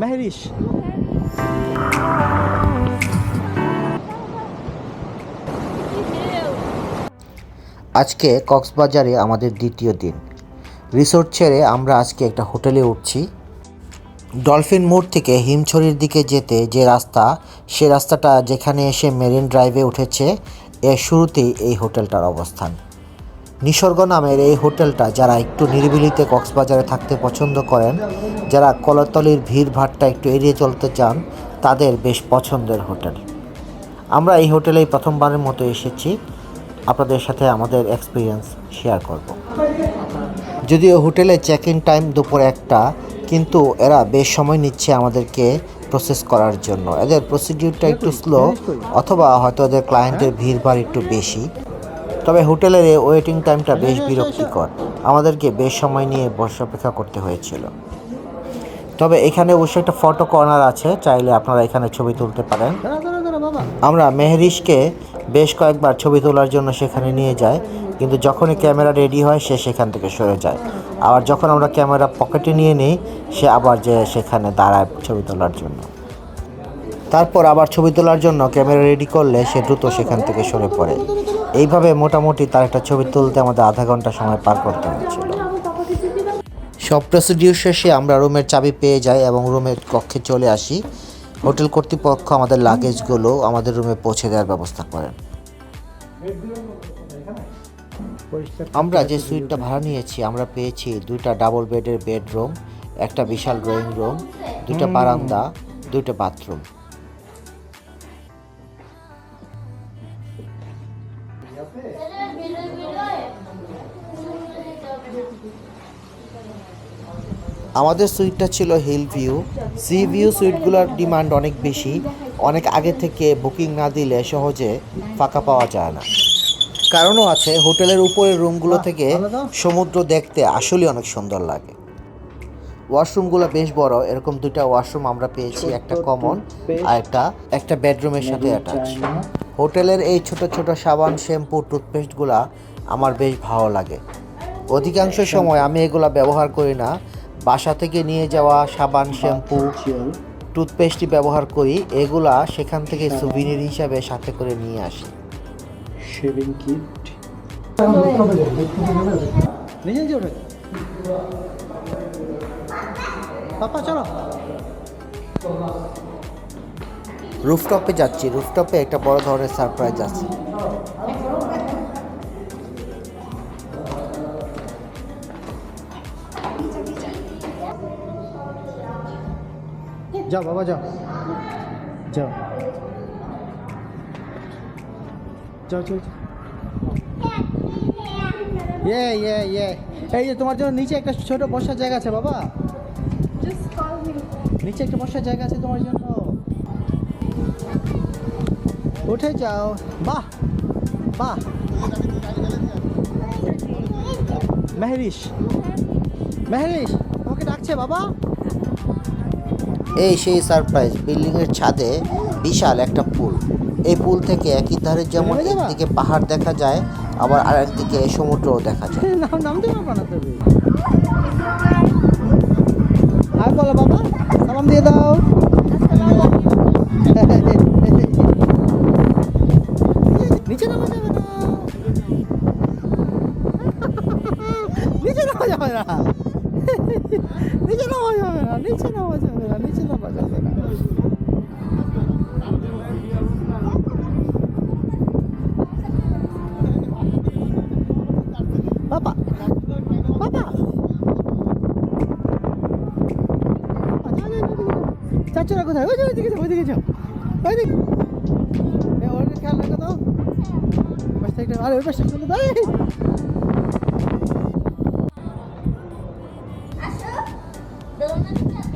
মেহরিশ আজকে কক্সবাজারে আমাদের দ্বিতীয় দিন। রিসোর্ট ছেড়ে আমরা আজকে একটা হোটেলে উঠছি। ডলফিন মোড় থেকে হিমছড়ির দিকে যেতে যে রাস্তা, সে রাস্তাটা যেখানে এসে মেরিন ড্রাইভে উঠেছে, এর শুরুতেই এই হোটেলটার অবস্থান। নিসর্গ নামের এই হোটেলটা যারা একটু নিরিবিলিতে কক্সবাজারে থাকতে পছন্দ করেন, যারা কলতলির ভিড় ভাট্টা একটু এড়িয়ে চলতে চান, তাদের বেশ পছন্দের হোটেল। আমরা এই হোটেলেই প্রথমবারের মতো এসেছি। আপনাদের সাথে আমাদের এক্সপিরিয়েন্স শেয়ার করব। যদিও হোটেলে চেক ইন টাইম দুপুর একটা, কিন্তু এরা বেশ সময় নিচ্ছে আমাদেরকে প্রসেস করার জন্য। এদের প্রসিডিউরটা একটু স্লো অথবা হয়তো এদের ক্লায়েন্টের ভিড় ভাড় একটু বেশি। তবে হোটেলের এই ওয়েটিং টাইমটা বেশ বিরক্তিকর। আমাদেরকে বেশ সময় নিয়ে বসে অপেক্ষা করতে হয়েছিল। তবে এখানে অবশ্যই একটা ফটো কর্নার আছে চাইলে আপনারা এখানে ছবি তুলতে পারেন। আমরা মেহরিশকে বেশ কয়েকবার ছবি তোলার জন্য সেখানে নিয়ে যাই কিন্তু যখনই ক্যামেরা রেডি হয় সে সেখান থেকে সরে যায়। আবার যখন আমরা ক্যামেরা পকেটে নিয়ে নিই সে আবার যে সেখানে দাঁড়ায় ছবি তোলার জন্য। তারপর আবার ছবি তোলার জন্য ক্যামেরা রেডি করলে সে দ্রুত সেখান থেকে সরে পড়ে। এইভাবে মোটামুটি তার একটা ছবি তুলতে আমাদের আধা ঘণ্টা সময় পার করতে হয়েছিল সব প্রসিডিউর শেষে আমরা রুমের চাবি পেয়ে যাই এবং রুমের কক্ষে চলে আসি। হোটেল কর্তৃপক্ষ আমাদের লাগেজগুলো আমাদের রুমে পৌঁছে দেওয়ার ব্যবস্থা করেন। আমরা যে সুইটটা ভাড়া নিয়েছি আমরা পেয়েছি দুইটা ডাবল বেডের বেডরুম একটা বিশাল ড্রয়িং রুম দুইটা বারান্দা দুইটা বাথরুম আমাদের সুইটটা ছিল হিল ভিউ সি ভিউ সুইটগুলোর ডিমান্ড অনেক বেশি। অনেক আগে থেকে বুকিং না দিলে সহজে ফাঁকা পাওয়া যায় না। কারণও আছে হোটেলের উপরের রুমগুলো থেকে সমুদ্র দেখতে আসলে অনেক সুন্দর লাগে। ওয়াশরুমগুলো বেশ বড় এরকম দুইটা ওয়াশরুম আমরা পেয়েছি একটা কমন আর একটা একটা বেডরুমের সাথে অ্যাটাচ হোটেলের এই ছোট ছোট সাবান শ্যাম্পু টুথপেস্টগুলো আমার বেশ ভালো লাগে। অধিকাংশ সময় আমি এগুলা ব্যবহার করি না। বাসা থেকে নিয়ে যাওয়া সাবান শ্যাম্পু টুথপেস্টই ব্যবহার করি এগুলা সেখান থেকে সুভিনির হিসাবে সাথে করে নিয়ে আসি। শেভিং কিট ওঠে। পাপা চলো। রুফটপে যাচ্ছি রুফটপে একটা বড় ধরনের সারপ্রাইজ আছে। যাও বাবা যাও। যাও। যাও যাও। ইয়ে ইয়ে ইয়ে। এই যে তোমার জন্য নিচে একটা ছোট বসার জায়গা আছে বাবা। নিচে একটা বসার জায়গা আছে তোমার জন্য। উঠে যাও। বাহ বাহ। মেহরিশ মেহরিশ তোমাকে ডাকছে বাবা। এই সেই সারপ্রাইজ বিল্ডিং এর ছাদে বিশাল একটা পুল। এই পুল থেকে একই ধারে যেমন একদিকে পাহাড় দেখা যায় আবার আর একদিকে সমুদ্রও দেখা যায়। আর বলো বাবা সালাম দিয়ে দাও। চাচুরা কোথায়? ওই যে ওইদিকে যাও ওইদিকে যাও। ওইদিকে। ওর খেয়াল রাখো তো। পাশ থেকে আরে, ওই পাশে দাঁড়াই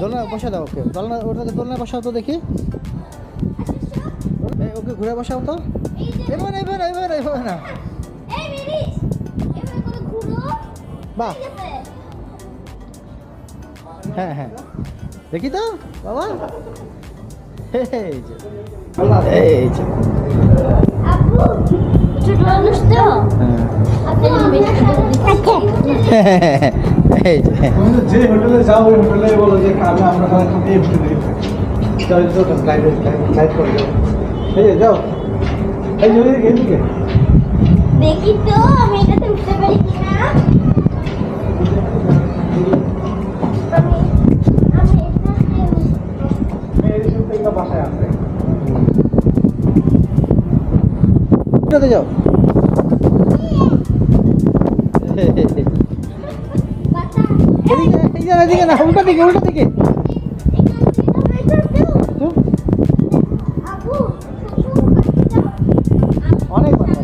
দোলনা বসা দাও ওকে। দোলনা দোলনা বসাও তো দেখি। ওকে ঘুরে বসাও তো। এবার এবার এবার এবার না। বাহ। হ্যাঁ হ্যাঁ। দেখি তো বাবা। এই যে। এই যে। হোটেলে যাও ওই হোটেলে বলো যে আমরা আমরা যাও। এই দেখি তো আমি এটাতে উঠতে পারি কিনা আমি আমি এটাতে এই শুটিংটা বাসায় আছে এটাতে যাও এদিকে না উল্টা দিকে উল্টা দিকে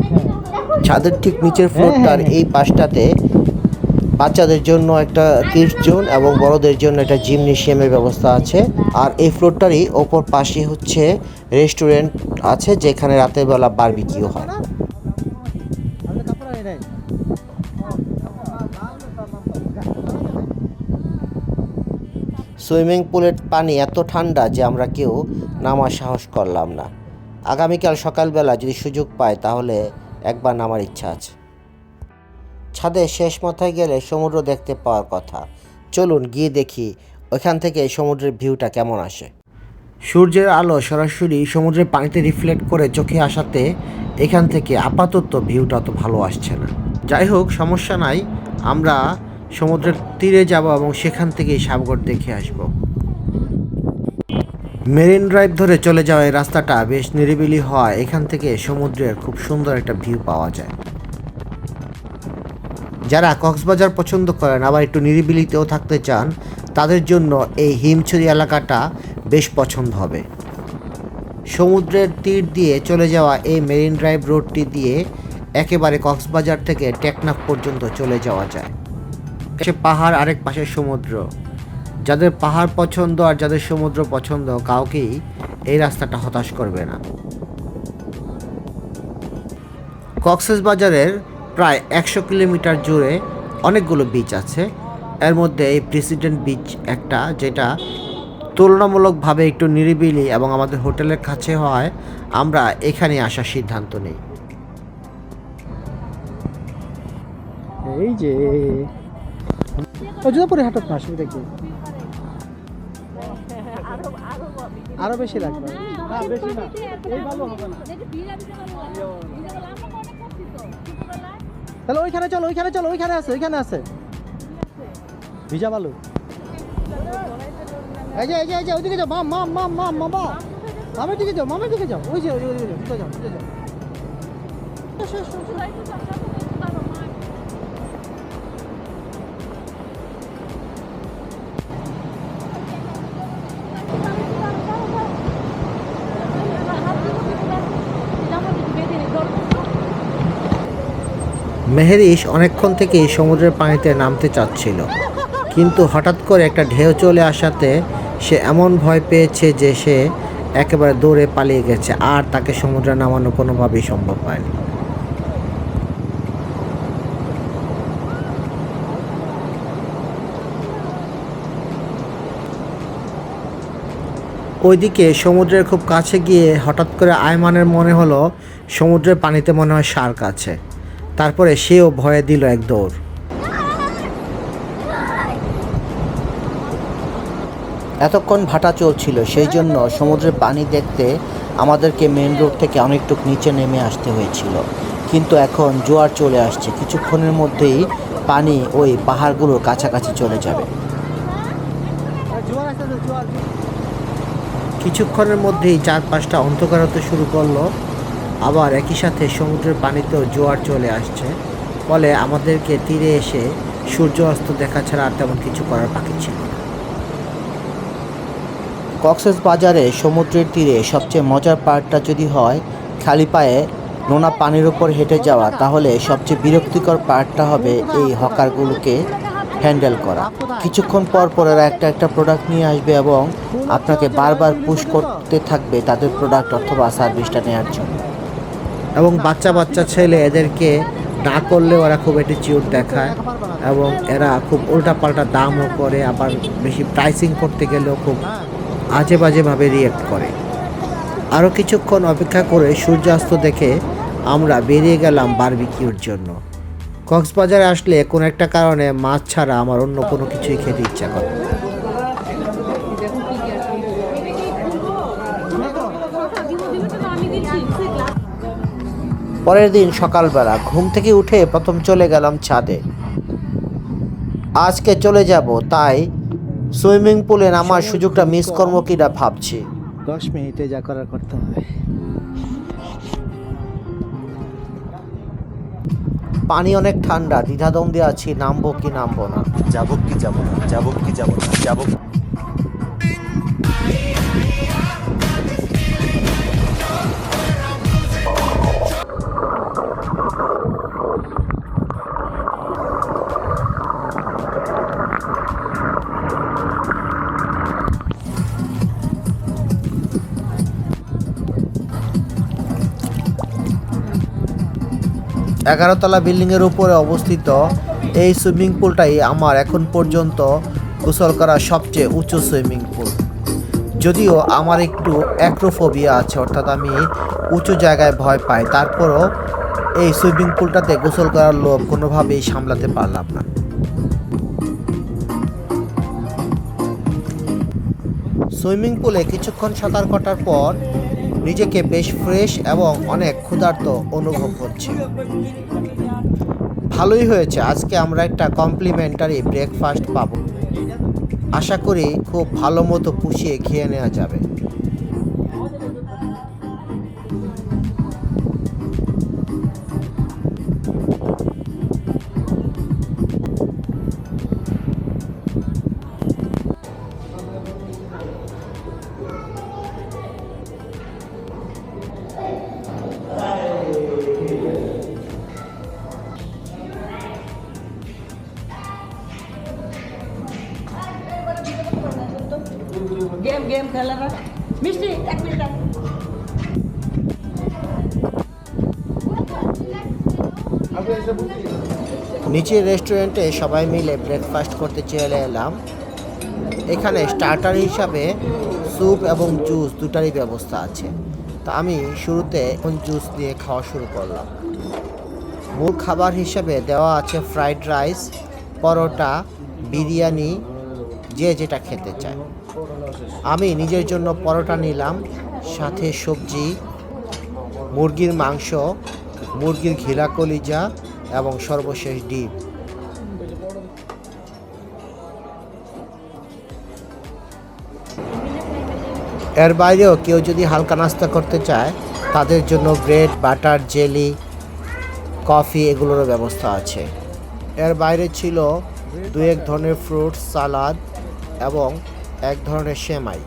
হ্যাঁ। ছাদের ঠিক নিচের ফ্লোরটার হ্যাঁ। এই পাশটাতে বাচ্চাদের জন্য একটা কিডস জোন এবং বড়দের জন্য একটা জিমনেশিয়ামের ব্যবস্থা আছে আর এই ফ্লোরটারই ওপর পাশে হচ্ছে রেস্টুরেন্ট আছে, যেখানে রাতের বেলা বারবিকিউ হয়। সুইমিং পুলের পানি এত ঠান্ডা যে আমরা কেউ নামার সাহস করলাম না। আগামীকাল সকালবেলা যদি সুযোগ পাই তাহলে একবার নামার ইচ্ছা আছে। ছাদে শেষ মাথায় গেলে সমুদ্র দেখতে পাওয়ার কথা। চলুন গিয়ে দেখি ওইখান থেকে সমুদ্রের ভিউটা কেমন আসে? সূর্যের আলো সরাসরি সমুদ্রের পানিতে রিফ্লেক্ট করে চোখে আসাতে এখান থেকে আপাতত ভিউটা তো ভালো আসছে না। যাই হোক, সমস্যা নাই। আমরা সমুদ্রের তীরে যাব এবং সেখান থেকেই সাগর দেখে আসব। মেরিন ড্রাইভ ধরে চলে যাওয়া এই রাস্তাটা বেশ নিরিবিলি হয় এখান থেকে সমুদ্রের খুব সুন্দর একটা ভিউ পাওয়া যায়। যারা কক্সবাজার পছন্দ করেন, আবার একটু নিরিবিলিতেও থাকতে চান তাদের জন্য এই হিমছড়ি এলাকাটা বেশ পছন্দ হবে। সমুদ্রের তীর দিয়ে চলে যাওয়া এই মেরিন ড্রাইভ রোডটি দিয়ে একেবারে কক্সবাজার থেকে টেকনাফ পর্যন্ত চলে যাওয়া যায়। সে পাহাড় আরেক পাশে সমুদ্র। যাদের পাহাড় পছন্দ আর যাদের সমুদ্র পছন্দ, কাউকেই এই রাস্তাটা হতাশ করবে না। কক্সেস বাজারের প্রায় একশো কিলোমিটার জুড়ে অনেকগুলো বিচ আছে। এর মধ্যে এই প্রেসিডেন্ট বিচ একটা, যেটা তুলনামূলকভাবে একটু নিরিবিলি এবং আমাদের হোটেলের কাছে হয়, আমরা এখানে আসার সিদ্ধান্ত নিই। এই যে ও পরে হাঁটত না অসুবিধা কি আরও বেশি লাগবে। না। তাহলে ওইখানে চলো ওইখানে চলো, ওইখানে আছে ওইখানে আছে। ভিজা বালু। এই যে এই যে এই যে, ওইদিকে যাও, মাম মাম মাম মাম, মামা। মামের দিকে যাও, মামের দিকে যাও। ওই যে, ওই ওই যাও যাও। মেহেরিস অনেকক্ষণ থেকেই সমুদ্রের পানিতে নামতে চাচ্ছিল। কিন্তু হঠাৎ করে একটা ঢেউ চলে আসাতে সে এমন ভয় পেয়েছে যে সে একেবারে দৌড়ে পালিয়ে গেছে, আর তাকে সমুদ্রে নামানো কোনোভাবেই সম্ভব হয়নি। ওইদিকে সমুদ্রের খুব কাছে গিয়ে হঠাৎ করে আয়মানের মনে হলো, সমুদ্রের পানিতে মনে হয় শার্ক আছে। তারপরে সেও ভয়ে দিল এক দৌড়। এতক্ষণ ভাটা চলছিল সেই জন্য সমুদ্রের পানি দেখতে আমাদেরকে মেন রোড থেকে অনেকটুক নিচে নেমে আসতে হয়েছিল। কিন্তু এখন জোয়ার চলে আসছে, কিছুক্ষণের মধ্যেই পানি ওই পাহাড়গুলোর কাছাকাছি চলে যাবে। কিছুক্ষণের মধ্যেই চার পাঁচটা অন্ধকার হতে শুরু করল। আবার একই সাথে সমুদ্রের পানিতেও জোয়ার চলে আসছে। ফলে আমাদেরকে তীরে এসে সূর্য অস্ত দেখা ছাড়া আর তেমন কিছু করার বাকি ছিল না। কক্সেস বাজারে সমুদ্রের তীরে সবচেয়ে মজার পার্টটা যদি হয়, খালি পায়ে নোনা পানির উপর হেঁটে যাওয়া, তাহলে সবচেয়ে বিরক্তিকর পার্টটা হবে এই হকারগুলোকে হ্যান্ডেল করা। কিছুক্ষণ পর পর এরা একটা একটা প্রোডাক্ট নিয়ে আসবে এবং আপনাকে বারবার পুশ করতে থাকবে তাদের প্রোডাক্ট অথবা সার্ভিসটা নেওয়ার জন্য। এবং বাচ্চা বাচ্চা ছেলে এদেরকে না করলে ওরা খুব অ্যাটিচিউড দেখায় এবং এরা খুব উল্টাপাল্টা দামও করে, আবার বেশি প্রাইসিং করতে গেলেও খুব আজে বাজেভাবে রিয়েক্ট করে। আরও কিছুক্ষণ অপেক্ষা করে সূর্যাস্ত দেখে আমরা বেরিয়ে গেলাম বারবিকিউর জন্য। কক্সবাজারে আসলে কোনো একটা কারণে মাছ ছাড়া আমার অন্য কোনো কিছুই খেতে ইচ্ছা করে পরের দিন সকালবেলা ঘুম থেকে উঠে প্রথম চলে গেলাম ছাদে। আজকে চলে যাব তাই সুইমিং পুলে নামার সুযোগটা মিস কর্ম কিনা ভাবছি। দশ মিনিটে যা করার করতে হবে। পানি অনেক ঠান্ডা দ্বিধাদ্বন্দ্বে আছি নামবো কি নামবো না। যাব কি যাব না যাব কি যাব না যাব এগারোতলা বিল্ডিংয়ের উপরে অবস্থিত এই সুইমিং পুলটাই আমার এখন পর্যন্ত গোসল করা সবচেয়ে উঁচু সুইমিং পুল। যদিও আমার একটু অ্যাক্রোফোবিয়া আছে, অর্থাৎ আমি উঁচু জায়গায় ভয় পাই, তারপরও এই সুইমিং পুলটাতে গোসল করার লোভ কোনোভাবেই সামলাতে পারলাম না। সুইমিং পুলে কিছুক্ষণ সাঁতার কাটার পর নিজেকে বেশ ফ্রেশ এবং অনেক ক্ষুধার্ত অনুভব হচ্ছে। ভালোই হয়েছে, আজকে আমরা একটা কমপ্লিমেন্টারি ব্রেকফাস্ট পাবো। আশা করি খুব ভালো মতো পুষিয়ে খেয়ে নেওয়া যাবে। গেম গেম খেলা না মিষ্টি, এক মিনিট নিচের রেস্টুরেন্টে সবাই মিলে ব্রেকফাস্ট করতে চলে এলাম। এখানে স্টার্টার হিসাবে স্যুপ এবং জুস দুটারই ব্যবস্থা আছে। তা আমি শুরুতে এখন জুস দিয়ে খাওয়া শুরু করলাম। মূল খাবার হিসাবে দেওয়া আছে ফ্রাইড রাইস পরোটা, বিরিয়ানি, যে যেটা খেতে চায়। আমি নিজের জন্য পরোটা নিলাম, সাথে সবজি, মুরগির মাংস, মুরগির ঘিরা কলিজা এবং সর্বশেষ ডিম। এর বাইরেও কেউ যদি হালকা নাস্তা করতে চায়, তাদের জন্য ব্রেড, বাটার, জেলি, কফি এগুলোরও ব্যবস্থা আছে। এর বাইরে ছিল দু এক ধরনের ফ্রুটস সালাদ এবং এক ধরনের সেমাই।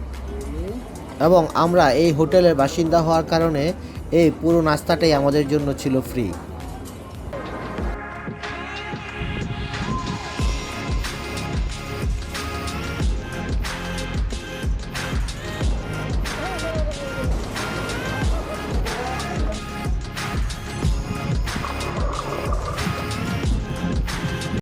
এবং আমরা এই হোটেলের বাসিন্দা হওয়ার কারণে এই পুরো নাস্তাটাই আমাদের জন্য ছিল ফ্রি।